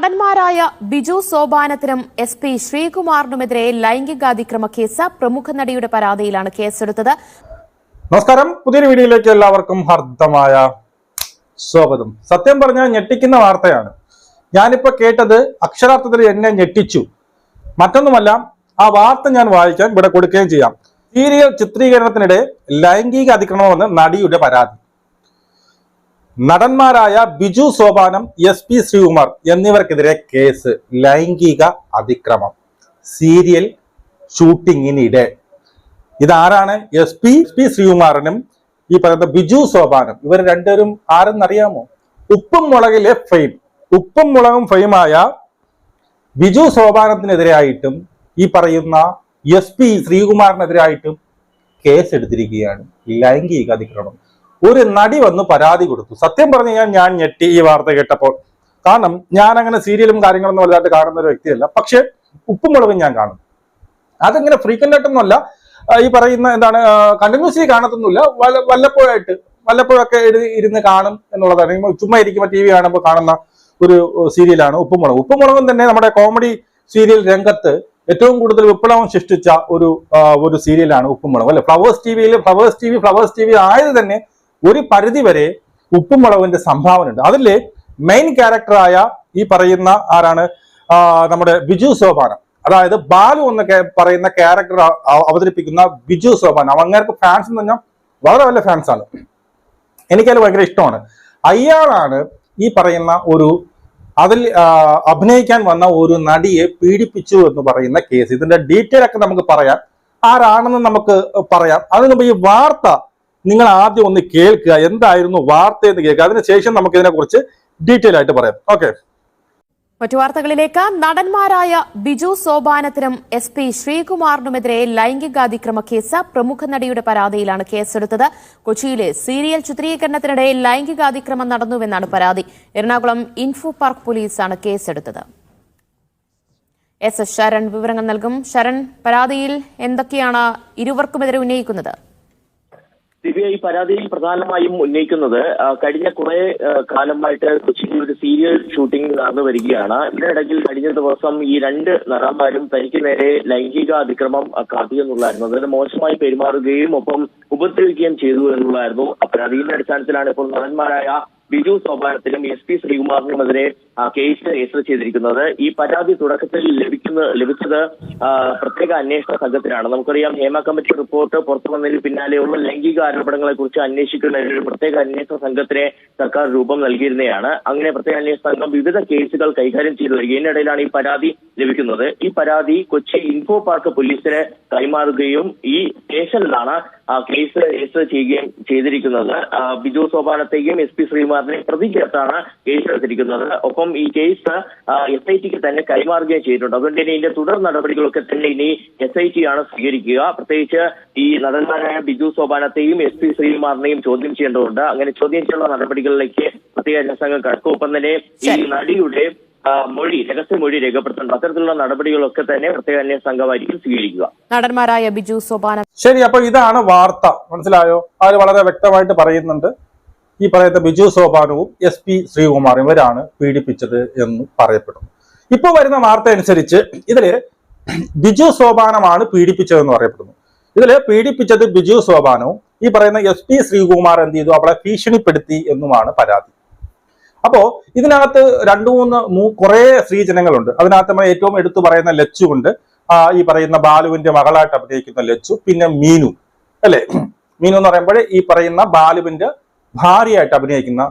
നടന്മാരായ ബിജു സോപാനത്തിനും S P ശ്രീകുമാറിനുമെതിരെ ലൈംഗികാതിക്രമ കേസ് പ്രമുഖ നടിയുടെ പരാതിയിലാണ് കേസെടുത്തത്. നമസ്കാരം. പുതിയൊരു വീഡിയോയിലേക്ക് എല്ലാവർക്കും ഹർദ്ദമായ സ്വാഗതം. സത്യം പറഞ്ഞാൽ ഞെട്ടിക്കുന്ന വാർത്തയാണ്. ഞാനിപ്പോ കേട്ടത് അക്ഷരാർത്ഥത്തിൽ എന്നെ ഞെട്ടിച്ചു. മറ്റൊന്നുമല്ല ആ വാർത്ത ഞാൻ വായിക്കാൻ ഇവിടെ കൊടുക്കുകയും ചെയ്യാം. സീരിയൽ ചിത്രീകരണത്തിനിടെ ലൈംഗിക അതിക്രമമെന്ന് നടിയുടെ പരാതി. നടന്മാരായ ബിജു സോപാനം എസ് പി ശ്രീകുമാർ എന്നിവർക്കെതിരെ കേസ്. ലൈംഗിക അതിക്രമം. സീരിയൽ ഷൂട്ടിങ്ങിനിടെ. ഇതാരാണ് എസ് പി പി ശ്രീകുമാറിനും ഈ പറയുന്ന ബിജു സോപാനം? ഇവർ രണ്ടുപേരും ആരെന്നറിയാമോ? ഉപ്പും മുളകിലെ ഫെയിം. ഉപ്പും മുളകും ഫെയിമായ ബിജു സോപാനത്തിനെതിരായിട്ടും ഈ പറയുന്ന എസ് പി ശ്രീകുമാറിനെതിരായിട്ടും കേസ് എടുത്തിരിക്കുകയാണ് ലൈംഗിക അതിക്രമം. ഒരു നടി വന്ന് പരാതി കൊടുത്തു. സത്യം പറഞ്ഞു കഴിഞ്ഞാൽ ഞാൻ ഞെട്ടി ഈ വാർത്ത കേട്ടപ്പോൾ. കാരണം ഞാൻ അങ്ങനെ സീരിയലും കാര്യങ്ങളൊന്നും വലുതായിട്ട് കാണുന്ന ഒരു വ്യക്തിയല്ല. പക്ഷെ ഉപ്പും മുളകും ഞാൻ കാണും. അതങ്ങനെ ഫ്രീക്വന്റ് ആയിട്ടൊന്നുമല്ല. ഈ പറയുന്ന എന്താണ് കണ്ടിന്യൂസ്ലി കാണത്തൊന്നുമില്ല. വല്ല വല്ലപ്പോഴായിട്ട് വല്ലപ്പോഴൊക്കെ ഇരുന്ന് കാണും എന്നുള്ളതാണ്. ചുമ്മാ ഇരിക്കുമ്പോൾ ടി വി കാണുമ്പോൾ കാണുന്ന ഒരു സീരിയലാണ് ഉപ്പുമുളക് ഉപ്പുമുളകും തന്നെ നമ്മുടെ കോമഡി സീരിയൽ രംഗത്ത് ഏറ്റവും കൂടുതൽ വിപ്ലവം സൃഷ്ടിച്ച ഒരു ഒരു സീരിയലാണ് ഉപ്പുമുളക് അല്ലെ? ഫ്ലവേഴ്സ് ടി വിയിൽ Flowers T V Flowers T V ആയത് തന്നെ ഒരു പരിധി വരെ ഉപ്പുമുളകിന്റെ സംഭാവന ഉണ്ട് അതിൽ മെയിൻ ക്യാരക്ടറായ ഈ പറയുന്ന ആരാണ്? നമ്മുടെ ബിജു സോപാനം. അതായത് ബാലു എന്ന് പറയുന്ന ക്യാരക്ടർ അവതരിപ്പിക്കുന്ന ബിജു സോപാനം. അങ്ങേർക്ക് ഫാൻസ് എന്ന് പറഞ്ഞാൽ വളരെ വലിയ ഫാൻസ് ആണ്. എനിക്കത് ഭയങ്കര ഇഷ്ടമാണ്. അയാളാണ് ഈ പറയുന്ന ഒരു അതിൽ അഭിനയിക്കാൻ വന്ന ഒരു നടിയെ പീഡിപ്പിച്ചു എന്ന് പറയുന്ന കേസ് ഇതിന്റെ ഡീറ്റെയിൽ ഒക്കെ നമുക്ക് പറയാം. ആരാണെന്ന് നമുക്ക് പറയാം. അതിനുമ്പോ ഈ വാർത്ത നിങ്ങൾ ആദ്യം ഒന്ന് കേൾക്കുക എന്തായിരുന്നു വാർത്ത എന്ന് കേൾക്കുക അതിനുശേഷം നമുക്ക് ഇതിനെ കുറിച്ച് ഡീറ്റെയിൽ ആയിട്ട് പറയാം. ഓക്കെ മറ്റു വാർത്തകളിലേക്ക്. നടന്മാരായ ബിജു സോപാനത്തിനും എസ് പി ശ്രീകുമാറിനുമെതിരെ ലൈംഗികാതിക്രമ കേസ് പ്രമുഖ നടിയുടെ പരാതിയിലാണ് കേസെടുത്തത്. കൊച്ചിയിലെ സീരിയൽ ചിത്രീകരണത്തിനിടെ ലൈംഗികാതിക്രമം നടന്നുവെന്നാണ് പരാതി. എറണാകുളം ഇൻഫോ പാർക്ക് പോലീസാണ് കേസെടുത്തത്. എസ് എസ് ശരൺ വിവരങ്ങൾ നൽകും. ശരൺ പരാതിയിൽ എന്തൊക്കെയാണ് ഇരുവർക്കുമെതിരെ ഉന്നയിക്കുന്നത്? സി ബി ഐ പരാതിയിൽ പ്രധാനമായും ഉന്നയിക്കുന്നത് കഴിഞ്ഞ കുറെ കാലമായിട്ട് കൊച്ചിയിൽ ഒരു സീരിയൽ ഷൂട്ടിംഗ് നടന്നു വരികയാണ്. ഇതിനിടയ്ക്ക് കഴിഞ്ഞ ദിവസം ഈ രണ്ട് നടന്മാരും തനിക്ക് നേരെ ലൈംഗിക അതിക്രമം ആ, കാട്ടിയെന്നുള്ളതായിരുന്നു അതിന് മോശമായി പെരുമാറുകയും ഒപ്പം ഉപദ്രവിക്കുകയും ചെയ്തു എന്നുള്ളതായിരുന്നു. പരാതിയുടെ അടിസ്ഥാനത്തിലാണ് ഇപ്പോൾ നടന്മാരായ ബിജു സോപാനത്തിനും എസ് പി ശ്രീകുമാറിനുമെതിരെ കേസ് രജിസ്റ്റർ ചെയ്തിരിക്കുന്നത്. ഈ പരാതി തുടക്കത്തിൽ ലഭിക്കുന്ന ലഭിച്ചത് പ്രത്യേക അന്വേഷണ സംഘത്തിനാണ്. നമുക്കറിയാം ഹേമ കമ്മിറ്റി റിപ്പോർട്ട് പുറത്തു വന്നതിന് പിന്നാലെയുള്ള ലൈംഗിക ആരോപണങ്ങളെ കുറിച്ച് അന്വേഷിക്കുന്ന ഒരു പ്രത്യേക അന്വേഷണ സംഘത്തിനെ സർക്കാർ രൂപം നൽകിയിരുന്നതാണ്. അങ്ങനെ പ്രത്യേക അന്വേഷണ സംഘം വിവിധ കേസുകൾ കൈകാര്യം ചെയ്തു വരിക ഇതിനിടയിലാണ് ഈ പരാതി ലഭിക്കുന്നത്. ഈ പരാതി കൊച്ചി ഇൻഫോ പാർക്ക് പോലീസിന് കൈമാറുകയും ഈ സ്റ്റേഷനിലാണ് കേസ് രജിസ്റ്റർ ചെയ്യുകയും ചെയ്തിരിക്കുന്നത് ബിജു സോപാനത്തെയും എസ് പി ശ്രീകുമാറിനെയും പ്രതി ചേർത്താണ് കേസ് എടുത്തിരിക്കുന്നത് ഒപ്പം ഈ കേസ് എസ് ഐ ടിക്ക് തന്നെ കൈമാറുകയും ചെയ്തിട്ടുണ്ട്. അതുകൊണ്ട് തന്നെ ഇതിന്റെ തുടർ നടപടികളൊക്കെ തന്നെ ഇനി എസ് ഐ ടി ആണ് സ്വീകരിക്കുക. പ്രത്യേകിച്ച് ഈ നടന്മാരായ ബിജു സോപാനത്തെയും എസ് പി ശ്രീകുമാറിനെയും ചോദ്യം ചെയ്യേണ്ടതുണ്ട്. അങ്ങനെ ചോദ്യം ചെയ്യുന്ന നടപടികളിലേക്ക് പ്രത്യേക അന്വേഷണങ്ങൾ കടക്കും. ഒപ്പം തന്നെ ഈ നടിയുടെ മൊഴി രഹസ്യ മൊഴി രേഖപ്പെടുത്തുന്നുണ്ട്. അത്തരത്തിലുള്ള നടപടികളൊക്കെ തന്നെ പ്രത്യേക അന്വേഷണ സംഘമായിരിക്കും സ്വീകരിക്കുക. നടന്മാരായ ബിജു സോപാനം. ശരി അപ്പൊ ഇതാണ് വാർത്ത. മനസ്സിലായോ? അവർ വളരെ വ്യക്തമായിട്ട് പറയുന്നുണ്ട്. ഈ പറയുന്ന ബിജു സോപാനവും എസ് പി ശ്രീകുമാറും ഇവരാണ് പീഡിപ്പിച്ചത് എന്ന് പറയപ്പെടുന്നു. ഇപ്പൊ വരുന്ന വാർത്ത അനുസരിച്ച് ഇതിൽ ബിജു സോപാനമാണ് പീഡിപ്പിച്ചതെന്ന് പറയപ്പെടുന്നു. ഇതിൽ പീഡിപ്പിച്ചത് ബിജു സോപാനവും ഈ പറയുന്ന എസ് പി ശ്രീകുമാർ എന്ത് ചെയ്തു? അവളെ ഭീഷണിപ്പെടുത്തി എന്നുമാണ് പരാതി. അപ്പോ ഇതിനകത്ത് രണ്ടു മൂന്ന് മൂ കുറേ സ്ത്രീജനങ്ങളുണ്ട് അതിനകത്ത് നമ്മൾ ഏറ്റവും എടുത്തു പറയുന്ന ലച്ചു ഉണ്ട്. ഈ പറയുന്ന ബാലുവിന്റെ മകളായിട്ട് അഭിനയിക്കുന്ന ലച്ചു പിന്നെ മീനു. അല്ലേ? മീനു എന്ന് പറയുമ്പോൾ ഈ പറയുന്ന ബാലുവിന്റെ ഭാര്യയായിട്ട് അഭിനയിക്കുന്ന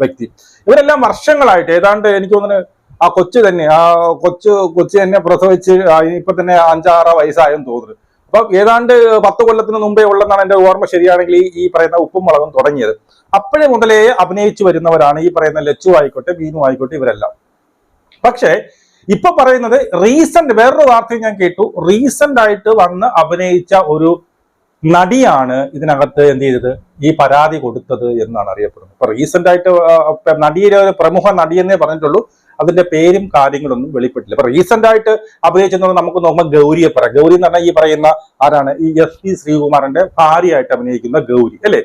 വ്യക്തി. ഇവരെല്ലാം വർഷങ്ങളായിട്ട് ഏതാണ്ട് എനിക്ക് തോന്നുന്നു ആ കൊച്ചു തന്നെ ആ കൊച്ചു കൊച്ചു തന്നെ പ്രസവിച്ച് ഇപ്പൊ തന്നെ അഞ്ചാറ് വയസ്സായെന്ന് തോന്നുന്നു. അപ്പൊ ഏതാണ്ട് പത്ത് കൊല്ലത്തിന് മുമ്പേ ഉള്ളെന്നാണ് എന്റെ ഓർമ്മ ശരിയാണെങ്കിൽ ഈ ഈ പറയുന്ന ഉപ്പും മുളകും തുടങ്ങിയത്. അപ്പോഴേ മുതലേ അഭിനയിച്ചു വരുന്നവരാണ് ഈ പറയുന്ന ലച്ചു ആയിക്കോട്ടെ ബീനു ആയിക്കോട്ടെ ഇവരെല്ലാം. പക്ഷേ ഇപ്പൊ പറയുന്നത് റീസെന്റ് വേറൊരു വാർത്തയും ഞാൻ കേട്ടു. റീസെന്റ് ആയിട്ട് വന്ന് അഭിനയിച്ച ഒരു നടിയാണ് ഇതിനകത്ത് എന്ത് ചെയ്തത്? ഈ പരാതി കൊടുത്തത് എന്നാണ് അറിയപ്പെടുന്നത്. ഇപ്പൊ റീസെന്റ് ആയിട്ട് നടിയിലെ ഒരു പ്രമുഖ നടിയെന്നേ പറഞ്ഞിട്ടുള്ളൂ. അതിന്റെ പേരും കാര്യങ്ങളൊന്നും വെളിപ്പെട്ടില്ല. ഇപ്പൊ റീസെന്റ് ആയിട്ട് അഭിനയിച്ചെന്ന് നമുക്ക് നോക്കുമ്പോൾ ഗൗരിയെ പറയാം. ഗൗരി എന്ന് പറഞ്ഞാൽ ഈ പറയുന്ന ആരാണ്? ഈ എസ് പി ശ്രീകുമാറിന്റെ ഭാര്യയായിട്ട് അഭിനയിക്കുന്ന ഗൗരി അല്ലേ?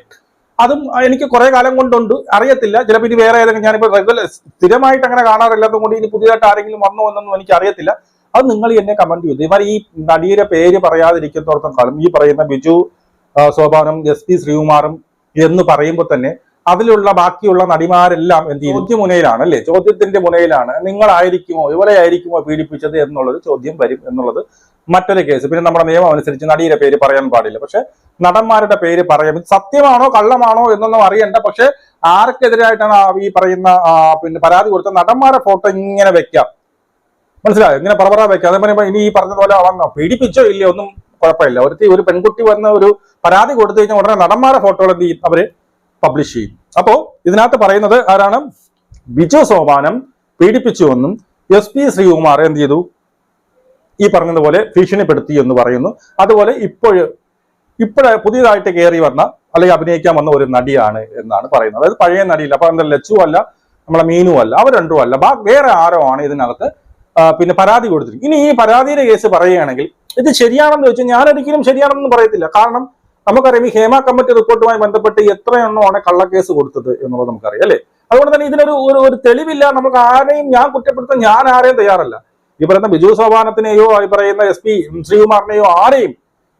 അതും എനിക്ക് കുറെ കാലം കൊണ്ടുണ്ട്. അറിയത്തില്ല. ചിലപ്പോൾ ഇനി വേറെ ഏതെങ്കിലും ഞാനിപ്പോൾ റെഗുലർ സ്ഥിരമായിട്ട് അങ്ങനെ കാണാറില്ലാത്തത് കൊണ്ട് ഇനി പുതിയതായിട്ട് ആരെങ്കിലും വന്നോ എന്നൊന്നും എനിക്ക് അറിയത്തില്ല. അത് നിങ്ങൾ എന്നെ കമന്റ് ചെയ്തു ഇവർ ഈ നടിയുടെ പേര് പറയാതിരിക്കുന്നതോടൊപ്പം കാലം ഈ പറയുന്ന ബിജു സോപാനം എസ് പി ശ്രീകുമാറും എന്ന് പറയുമ്പോൾ തന്നെ അതിലുള്ള ബാക്കിയുള്ള നടിമാരെല്ലാം എന്ത് ചെയ്യും? ചോദ്യമുനയിലാണ് അല്ലേ? ചോദ്യത്തിന്റെ മുനയിലാണ്. നിങ്ങളായിരിക്കുമോ ഇവരെ ആയിരിക്കുമോ പീഡിപ്പിച്ചത് എന്നുള്ളത് ചോദ്യം വരും എന്നുള്ളത് മറ്റൊരു കേസ്. പിന്നെ നമ്മുടെ നിയമം അനുസരിച്ച് നടിയുടെ പേര് പറയാൻ പാടില്ല. പക്ഷെ നടന്മാരുടെ പേര് പറയാം സത്യമാണോ കള്ളമാണോ എന്നൊന്നും അറിയണ്ട. പക്ഷെ ആർക്കെതിരായിട്ടാണ് ഈ പറയുന്ന പിന്നെ പരാതി കൊടുത്ത നടന്മാരെ ഫോട്ടോ ഇങ്ങനെ വെക്കാം. മനസ്സിലായോ? ഇങ്ങനെ പറപറ വെക്കാം. അതേപോലെ ഇനി ഈ പറഞ്ഞതുപോലെ വന്നോ പീഡിപ്പിച്ചോ ഇല്ലയോ ഒന്നും കുഴപ്പമില്ല. ഒരു പെൺകുട്ടി വന്ന ഒരു പരാതി കൊടുത്തു കഴിഞ്ഞാൽ ഉടനെ നടന്മാരുടെ ഫോട്ടോകൾ എന്ത് ചെയ്യും? അവർ പബ്ലിഷ് ചെയ്യും. അപ്പോ ഇതിനകത്ത് പറയുന്നത് ആരാണ്? ബിജു സോപാനം പീഡിപ്പിച്ചുവെന്നും എസ് പി ശ്രീകുമാർ എന്ത് ചെയ്തു? ഈ പറഞ്ഞതുപോലെ ഭീഷണിപ്പെടുത്തി എന്ന് പറയുന്നു. അതുപോലെ ഇപ്പോൾ ഇപ്പോഴ പുതിയതായിട്ട് കയറി വന്ന അല്ലെങ്കിൽ അഭിനയിക്കാൻ വന്ന ഒരു നടിയാണ് എന്നാണ് പറയുന്നത്. അതായത് പഴയ നടിയില്ല. അപ്പൊ എന്താ ലച്ചു അല്ല നമ്മളെ മീനു അല്ല അവർ രണ്ടും അല്ല. വേറെ ആരോ ആണ് ഇതിനകത്ത് പിന്നെ പരാതി കൊടുത്തിരിക്കും ഇനി ഈ പരാതിയുടെ കേസ് പറയുകയാണെങ്കിൽ ഇത് ശരിയാണെന്ന് വെച്ചാൽ ഞാൻ ഒരിക്കലും ശരിയാണെന്ന് പറയത്തില്ല. കാരണം നമുക്കറിയാം ഈ ഹേമ കമ്മിറ്റി റിപ്പോർട്ടുമായി ബന്ധപ്പെട്ട് എത്രയെണ്ണമാണ് കള്ളക്കേസ് കൊടുത്തത് എന്നുള്ളത് നമുക്കറിയാം അല്ലേ? അതുകൊണ്ട് തന്നെ ഇതിനൊരു ഒരു തെളിവില്ല. നമുക്ക് ആരെയും ഞാൻ കുറ്റപ്പെടുത്താൻ ഞാൻ ആരെയും തയ്യാറല്ല. ഈ പറയുന്ന ബിജു സോപാനത്തിനെയോ ഈ പറയുന്ന എസ് പി ശ്രീകുമാറിനെയോ ആരെയും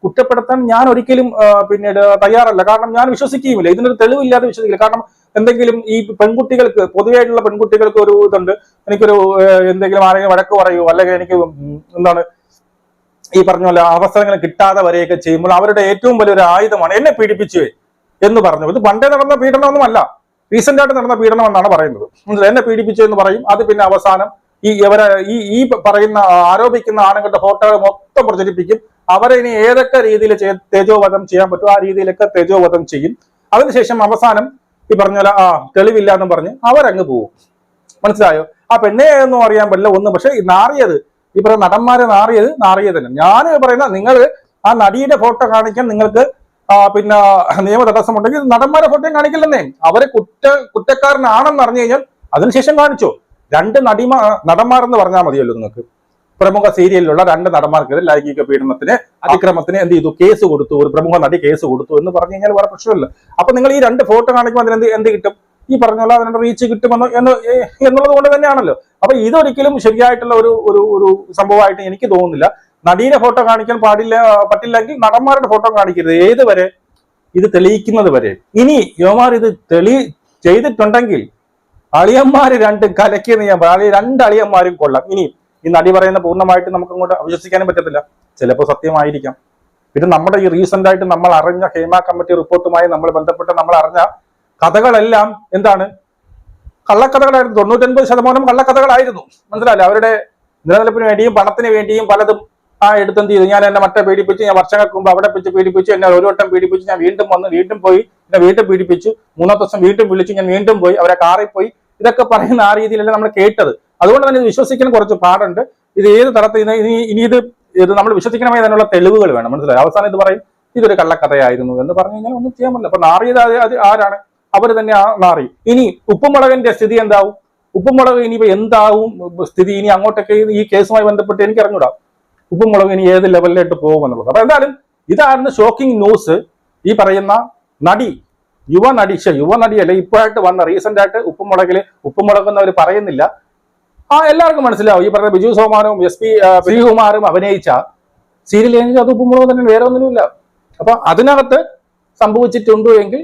കുറ്റപ്പെടുത്താൻ ഞാൻ ഒരിക്കലും പിന്നീട് തയ്യാറല്ല. കാരണം ഞാൻ വിശ്വസിക്കുകയുമില്ല. ഇതിനൊരു തെളിവില്ലാതെ വിശ്വസിക്കില്ല. കാരണം എന്തെങ്കിലും ഈ പെൺകുട്ടികൾക്ക് പൊതുവായിട്ടുള്ള പെൺകുട്ടികൾക്ക് ഒരു ഇതുണ്ട്. എനിക്കൊരു എന്തെങ്കിലും ആരെങ്കിലും വഴക്ക് പറയുമോ അല്ലെങ്കിൽ എനിക്ക് എന്താണ് ഈ പറഞ്ഞ പോലെ അവസരങ്ങൾ കിട്ടാതെ വരെയൊക്കെ ചെയ്യുമ്പോൾ അവരുടെ ഏറ്റവും വലിയൊരു ആയുധമാണ് എന്നെ പീഡിപ്പിച്ചു എന്ന് പറഞ്ഞു. ഇത് പണ്ടേ നടന്ന പീഡനമൊന്നുമല്ല. റീസെന്റ് ആയിട്ട് നടന്ന പീഡനം എന്നാണ് പറയുന്നത്? എന്നെ പീഡിപ്പിച്ചു എന്ന് പറയും. അത് പിന്നെ അവസാനം ഈ ഇവരെ ഈ ഈ പറയുന്ന ആരോപിക്കുന്ന ആണുങ്ങളുടെ ഫോട്ടോകൾ മൊത്തം പ്രചരിപ്പിക്കും. അവരെ ഇനി ഏതൊക്കെ രീതിയിൽ തേജോവധം ചെയ്യാൻ പറ്റും ആ രീതിയിലൊക്കെ തേജോവധം ചെയ്യും. അതിനുശേഷം അവസാനം ഈ പറഞ്ഞ പോലെ ആ തെളിവില്ല എന്നും പറഞ്ഞ് അവരങ്ങ് പോവും. മനസ്സിലായോ? ആ പെണ്ണേ എന്ന് അറിയാൻ പറ്റില്ല. ഒന്ന് പക്ഷെ നാറിയത് ഈ പറയുന്ന നടന്മാരെ നാറിയത് തന്നെ. ഞാൻ പറയുന്ന നിങ്ങൾ ആ നടിയുടെ ഫോട്ടോ കാണിക്കാൻ നിങ്ങൾക്ക് പിന്നെ നിയമ തടസ്സമുണ്ടെങ്കിൽ നടന്മാരെ ഫോട്ടോയും കാണിക്കില്ലെന്നേ. അവരെ കുറ്റ കുറ്റക്കാരനാണെന്ന് അറിഞ്ഞു കഴിഞ്ഞാൽ അതിനുശേഷം കാണിച്ചോ. രണ്ട് നടിമാ നടന്മാരെന്ന് പറഞ്ഞാൽ മതിയല്ലോ നിങ്ങൾക്ക്. പ്രമുഖ സീരിയലിലുള്ള രണ്ട് നടന്മാർക്ക് ലൈംഗിക പീഡനത്തിന് അതിക്രമത്തിന് എന്ത് ചെയ്തു? കേസ് കൊടുത്തു. ഒരു പ്രമുഖ നടി കേസ് കൊടുത്തു എന്ന് പറഞ്ഞു കഴിഞ്ഞാൽ വേറെ പ്രശ്നമില്ല. അപ്പൊ നിങ്ങൾ ഈ രണ്ട് ഫോട്ടോ കാണിക്കുമ്പോൾ അതിന് എന്ത് എന്ത് കിട്ടും? ഈ പറഞ്ഞ പോലെ അതിനുള്ള റീച്ച് കിട്ടുമെന്ന് എന്ന് എന്നുള്ളത് കൊണ്ട് തന്നെയാണല്ലോ. അപ്പൊ ഇതൊരിക്കലും ശരിയായിട്ടുള്ള ഒരു ഒരു ഒരു സംഭവമായിട്ട് എനിക്ക് തോന്നുന്നില്ല. നടീന്റെ ഫോട്ടോ കാണിക്കാൻ പാടില്ല പറ്റില്ലെങ്കിൽ നടന്മാരുടെ ഫോട്ടോ കാണിക്കരുത്. ഏത് വരെ ഇത് തെളിയിക്കുന്നത് വരെ. ഇനി യോമാർ ഇത് തെളി ചെയ്തിട്ടുണ്ടെങ്കിൽ അളിയന്മാര് രണ്ടും കലക്കിയെന്ന് ഞാൻ പറയാം രണ്ട് അളിയന്മാരും കൊള്ളാം. ഇനി ഈ നടി പറയുന്ന പൂർണമായിട്ട് നമുക്ക് അങ്ങോട്ട് വിശ്വസിക്കാനും പറ്റത്തില്ല. ചിലപ്പോൾ സത്യമായിരിക്കാം. പിന്നെ നമ്മുടെ ഈ റീസെന്റ് ആയിട്ട് നമ്മൾ അറിഞ്ഞ ഹേമ കമ്മിറ്റി റിപ്പോർട്ടുമായി നമ്മൾ ബന്ധപ്പെട്ട് നമ്മൾ അറിഞ്ഞ കഥകളെല്ലാം എന്താണ്? കള്ളക്കഥകളായിരുന്നു. തൊണ്ണൂറ്റൊൻപത് ശതമാനം കള്ളക്കഥകളായിരുന്നു. മനസ്സിലായില്ലേ? അവരുടെ നിലനിൽപ്പിന് വേണ്ടിയും പണത്തിന് വേണ്ടിയും പലതും ആ എടുത്തെന്ത് ചെയ്തു? ഞാൻ എന്നെ മറ്റേ പീഡിപ്പിച്ച് ഞാൻ വർഷങ്ങൾക്ക് മുമ്പ് അവിടെ വെച്ച് പീഡിപ്പിച്ചു എന്നെ ഒരു വട്ടം പീഡിപ്പിച്ചു ഞാൻ വീണ്ടും വന്ന് വീണ്ടും പോയി എന്നെ വീണ്ടും പീഡിപ്പിച്ചു മൂന്നാം ദിവസം വീണ്ടും വിളിച്ചു ഞാൻ വീണ്ടും പോയി അവരെ കാറിൽ പോയി. ഇതൊക്കെ പറയുന്ന ആ രീതിയിലല്ല നമ്മൾ കേട്ടത്. അതുകൊണ്ട് തന്നെ ഇത് വിശ്വസിക്കാൻ കുറച്ച് പാടുണ്ട്. ഇത് ഏത് തരത്തിൽ ഇനി ഇനി ഇത് ഇത് നമ്മൾ വിശ്വസിക്കണമെങ്കിൽ അതിനുള്ള തെളിവുകൾ വേണം. മനസ്സിലായി? അവസാനം ഇത് പറയും ഇതൊരു കള്ളക്കഥയായിരുന്നു എന്ന് പറഞ്ഞു കഴിഞ്ഞാൽ ഒന്നും ചെയ്യാൻ പറ്റില്ല. അപ്പൊ നാറിയത് ആരാണ്? അവർ തന്നെ നാറി. ഇനി ഉപ്പുമുളകിന്റെ സ്ഥിതി എന്താവും? ഉപ്പുമുളക് ഇനിയിപ്പോ എന്താവും? സ്ഥിതി ഇനി അങ്ങോട്ടൊക്കെ ഈ കേസുമായി ബന്ധപ്പെട്ട് എനിക്ക് അറിഞ്ഞൂടാ. ഉപ്പുമുളക് ഇനി ഏത് ലെവലിലോട്ട് പോകുമെന്നുള്ളത്. അപ്പൊ എന്തായാലും ഇതായിരുന്നു ഷോക്കിംഗ് ന്യൂസ് ഈ പറയുന്ന നടി യുവ നടി യുവ നടിയല്ല ഇപ്പോഴായിട്ട് വന്ന റീസെന്റ് ആയിട്ട് ഉപ്പുമുളകിൽ ഉപ്പുമുളക് എന്ന് അവർ പറയുന്നില്ല. ആ എല്ലാവർക്കും മനസ്സിലാവും. ഈ പറഞ്ഞ ബിജു സോമാനും എസ് പി ശ്രീകുമാറും അഭിനയിച്ച സീരിയൽ കഴിഞ്ഞാൽ അത് ഉപ്പുമുളക് തന്നെ വേറെ ഒന്നുമില്ല അപ്പൊ അതിനകത്ത് സംഭവിച്ചിട്ടുണ്ടോ എങ്കിൽ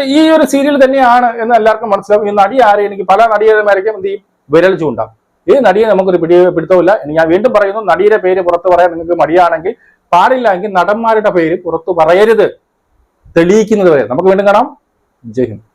ഈ- ഒരു സീരിയൽ തന്നെയാണ് എന്ന് എല്ലാവർക്കും മനസ്സിലാവും. ഈ നടി ആരെയും എനിക്ക് പല നടിയന്മാരൊക്കെ എന്ത് ചെയ്യും വിരൽ ചൂണ്ടാം. ഈ നടിയെ നമുക്കൊരു പിടി പിടുത്തമില്ല ഞാൻ വീണ്ടും പറയുന്നു നടിയുടെ പേര് പുറത്ത് പറയാൻ നിങ്ങൾക്ക് മടിയാണെങ്കിൽ പാടില്ല എങ്കിൽ നടന്മാരുടെ പേര് പുറത്തു പറയരുത്. തെളിയിക്കുന്നത് വരെ. നമുക്ക് വീണ്ടും കാണാം. ജയ് ഹിന്ദ്.